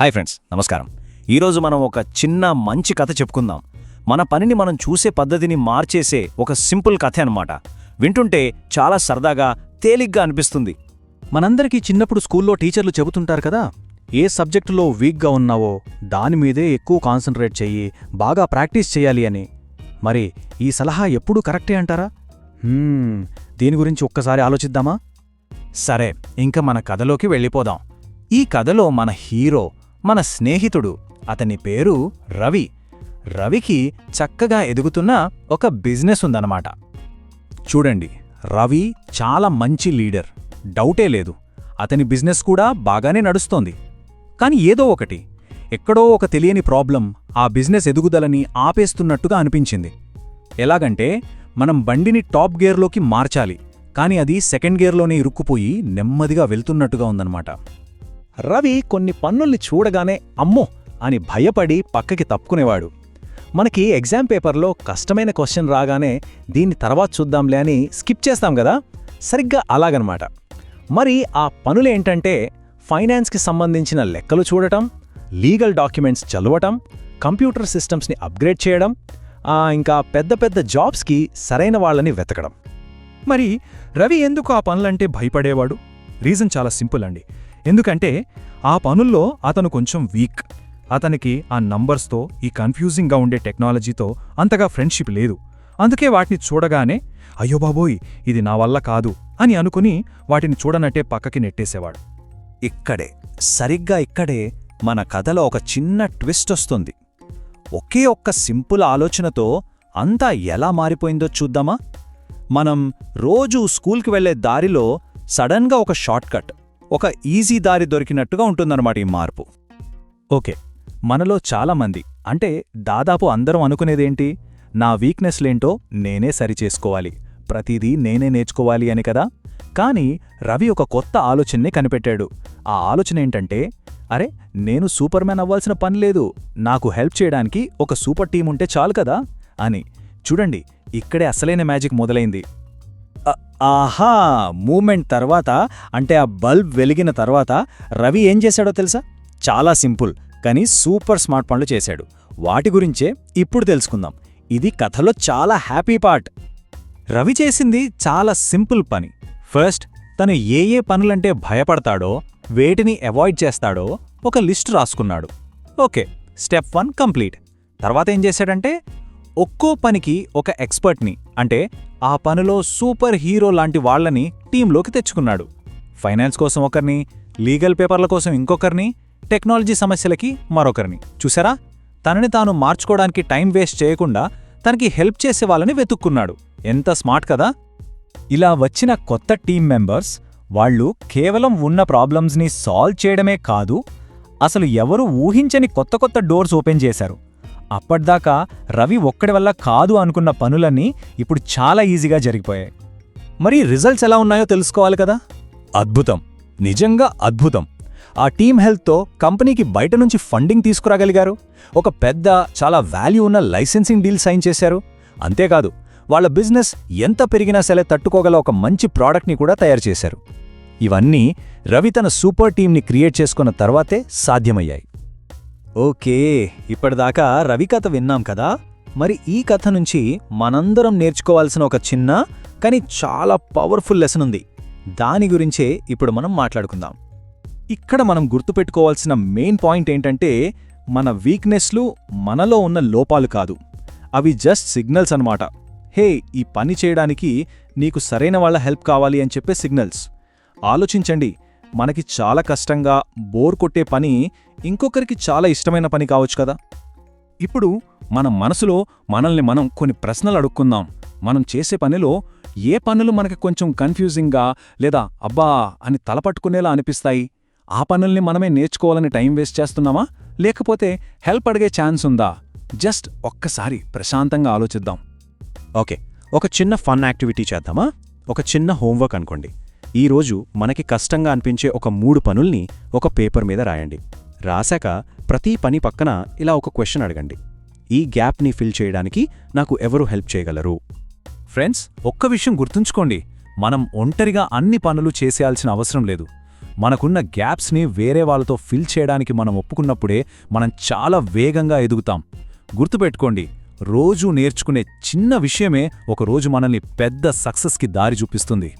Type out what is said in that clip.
Hi friends నమస్కారం. ఈరోజు మనం ఒక చిన్న మంచి కథ చెప్పుకుందాం. మన పనిని మనం చూసే పద్ధతిని మార్చేసే ఒక సింపుల్ కథ అనమాట వింటుంటే చాలా సరదాగా తేలిగ్గా అనిపిస్తుంది. మనందరికీ చిన్నప్పుడు స్కూల్లో టీచర్లు చెబుతుంటారు కదా ఏ సబ్జెక్టులో వీక్గా ఉన్నావో దాని మీదే ఎక్కువ కాన్సన్ట్రేట్ చెయ్యి బాగా ప్రాక్టీస్ చేయాలి అని. మరి ఈ సలహా ఎప్పుడూ కరెక్టే అంటారా? దీని గురించి ఒక్కసారి ఆలోచిద్దామా? సరే ఇంకా మన కథలోకి వెళ్ళిపోదాం. ఈ కథలో మన హీరో మన స్నేహితుడు. అతని పేరు రవి. రవికి చక్కగా ఎదుగుతున్న ఒక బిజినెస్ ఉందన్నమాట. చూడండి రవి చాలా మంచి లీడర్. డౌటే లేదు. అతని బిజినెస్ కూడా బాగానే నడుస్తోంది. కాని ఏదో ఒకటి ఎక్కడో ఒక తెలియని ప్రాబ్లం ఆ బిజినెస్ ఎదుగుదలని ఆపేస్తున్నట్టుగా అనిపించింది. ఎలాగంటే మనం బండిని టాప్ గేర్లోకి మార్చాలి కాని అది సెకండ్ గేర్లోనే ఇరుక్కుపోయి నెమ్మదిగా వెళ్తున్నట్టుగా ఉందన్నమాట. రవి కొన్ని పన్నుల్ని చూడగానే అమ్మో అని భయపడి పక్కకి తప్పుకునేవాడు. మనకి ఎగ్జామ్ పేపర్లో కష్టమైన క్వశ్చన్ రాగానే దీన్ని తర్వాత చూద్దాంలే అని స్కిప్ చేస్తాం కదా? సరిగ్గా అలాగనమాట. మరి ఆ పనులేంటంటే ఫైనాన్స్కి సంబంధించిన లెక్కలు చూడటం లీగల్ డాక్యుమెంట్స్ చదవటం కంప్యూటర్ సిస్టమ్స్ని అప్గ్రేడ్ చేయడం ఇంకా పెద్ద పెద్ద జాబ్స్కి సరైన వాళ్ళని వెతకడం. మరి రవి ఎందుకు ఆ పనులంటే భయపడేవాడు? రీజన్ చాలా సింపుల్ అండి. ఎందుకంటే ఆ పనుల్లో అతను కొంచెం వీక్. అతనికి ఆ నంబర్స్తో ఈ కన్ఫ్యూజింగ్గా ఉండే టెక్నాలజీతో అంతగా ఫ్రెండ్షిప్ లేదు. అందుకే వాటిని చూడగానే అయ్యో బాబోయ్ ఇది నా వల్ల కాదు అని అనుకుని వాటిని చూడనట్టే పక్కకి నెట్టేసేవాడు. ఇక్కడే సరిగ్గా ఇక్కడే మన కథలో ఒక చిన్న ట్విస్ట్ వస్తుంది. ఒకే ఒక్క సింపుల్ ఆలోచనతో అంతా ఎలా మారిపోయిందో చూద్దామా? మనం రోజూ స్కూల్కి వెళ్ళే దారిలో సడన్గా ఒక షార్ట్కట్ ఒక ఈజీ దారి దొరికినట్టుగా ఉంటుందన్నమాట ఈ మార్పు. ఓకే మనలో చాలామంది అంటే దాదాపు అందరం అనుకునేదేంటి? నా వీక్నెస్లేంటో నేనే సరిచేసుకోవాలి ప్రతిదీ నేనే నేర్చుకోవాలి అని కదా? కాని రవి ఒక కొత్త ఆలోచనని కనిపెట్టాడు. ఆ ఆలోచన ఏంటంటే అరే నేను సూపర్ మ్యాన్ అవ్వాల్సిన పని లేదు నాకు హెల్ప్ చేయడానికి ఒక సూపర్ టీం ఉంటే చాలు కదా? అని. చూడండి ఇక్కడే అసలైన మ్యాజిక్ మొదలైంది. ఆహా మూమెంట్ తర్వాత అంటే ఆ బల్బ్ వెలిగిన తర్వాత రవి ఏం చేశాడో తెలుసా? చాలా సింపుల్ కానీ సూపర్ స్మార్ట్ పనులు చేశాడు. వాటి గురించే ఇప్పుడు తెలుసుకుందాం. ఇది కథలో చాలా హ్యాపీ పార్ట్. రవి చేసింది చాలా సింపుల్ పని. ఫస్ట్ తను ఏ ఏ పనులంటే భయపడతాడో వేటిని అవాయిడ్ చేస్తాడో ఒక లిస్ట్ రాసుకున్నాడు. Okay step one complete. తర్వాత ఏం చేశాడంటే ఒక్కో పనికి ఒక ఎక్స్పర్ట్ని అంటే ఆ పనిలో సూపర్ హీరో లాంటి వాళ్ళని టీంలోకి తెచ్చుకున్నాడు. ఫైనాన్స్ కోసం ఒకరిని లీగల్ పేపర్ల కోసం ఇంకొకరిని టెక్నాలజీ సమస్యలకి మరొకరిని. చూసారా తనని తాను మార్చుకోవడానికి టైం వేస్ట్ చేయకుండా తనకి హెల్ప్ చేసే వాళ్ళని వెతుక్కున్నాడు. ఎంత స్మార్ట్ కదా! ఇలా వచ్చిన కొత్త టీం మెంబర్స్ వాళ్ళు కేవలం ఉన్న ప్రాబ్లమ్స్ని సాల్వ్ చేయడమే కాదు అసలు ఎవరూ ఊహించని కొత్త కొత్త డోర్స్ ఓపెన్ చేశారు. అప్పటిదాకా రవి ఒక్కడి వల్ల కాదు అనుకున్న పనులన్నీ ఇప్పుడు చాలా ఈజీగా జరిగిపోయాయి. మరి రిజల్ట్స్ ఎలా ఉన్నాయో తెలుసుకోవాలి కదా? అద్భుతం. నిజంగా అద్భుతం. ఆ టీమ్ హెల్త్తో కంపెనీకి బయట నుంచి ఫండింగ్ తీసుకురాగలిగారు. ఒక పెద్ద చాలా వాల్యూ ఉన్న లైసెన్సింగ్ డీల్ సైన్ చేశారు. అంతేకాదు వాళ్ళ బిజినెస్ ఎంత పెరిగినా సరే తట్టుకోగల ఒక మంచి ప్రోడక్ట్ని కూడా తయారు చేశారు. ఇవన్నీ రవి తన సూపర్ టీంని క్రియేట్ చేసుకున్న తర్వాతే సాధ్యమయ్యాయి. ఓకే ఇప్పటిదాకా రవి కథ విన్నాం కదా? మరి ఈ కథ నుంచి మనందరం నేర్చుకోవాల్సిన ఒక చిన్న కానీ చాలా పవర్ఫుల్ లెసన్ ఉంది. దాని గురించే ఇప్పుడు మనం మాట్లాడుకుందాం. ఇక్కడ మనం గుర్తుపెట్టుకోవాల్సిన మెయిన్ పాయింట్ ఏంటంటే మన వీక్నెస్లు మనలో ఉన్న లోపాలు కాదు. అవి జస్ట్ సిగ్నల్స్ అన్నమాట. హే ఈ పని చేయడానికి నీకు సరైన వాళ్ళ హెల్ప్ కావాలి అని చెప్పే సిగ్నల్స్. ఆలోచించండి మనకి చాలా కష్టంగా బోర్ కొట్టే పని ఇంకొకరికి చాలా ఇష్టమైన పని కావచ్చు కదా? ఇప్పుడు మన మనసులో మనల్ని మనం కొన్ని ప్రశ్నలు అడుక్కుందాం. మనం చేసే పనిలో ఏ పనులు మనకి కొంచెం కన్ఫ్యూజింగ్గా లేదా అబ్బా అని తలపట్టుకునేలా అనిపిస్తాయి? ఆ పనుల్ని మనమే నేర్చుకోవాలని టైం వేస్ట్ చేస్తున్నామా? లేకపోతే హెల్ప్ అడిగే ఛాన్స్ ఉందా? జస్ట్ ఒక్కసారి ప్రశాంతంగా ఆలోచిద్దాం. ఓకే. ఒక చిన్న ఫన్ యాక్టివిటీ చేద్దామా? ఒక చిన్న హోంవర్క్ అనుకోండి. ఈరోజు మనకి కష్టంగా అనిపించే ఒక మూడు పనుల్ని ఒక పేపర్ మీద రాయండి. రాశాక ప్రతి పని పక్కన ఇలా ఒక క్వశ్చన్ అడగండి. ఈ గ్యాప్ని ఫిల్ చేయడానికి నాకు ఎవరు హెల్ప్ చేయగలరు? ఫ్రెండ్స్ ఒక్క విషయం గుర్తుంచుకోండి. మనం ఒంటరిగా అన్ని పనులు చేసేయాల్సిన అవసరం లేదు. మనకున్న గ్యాప్స్ని వేరే వాళ్ళతో ఫిల్ చేయడానికి మనం ఒప్పుకున్నప్పుడే మనం చాలా వేగంగా ఎదుగుతాం. గుర్తుపెట్టుకోండి రోజూ నేర్చుకునే చిన్న విషయమే ఒకరోజు మనల్ని పెద్ద సక్సెస్కి దారి చూపిస్తుంది.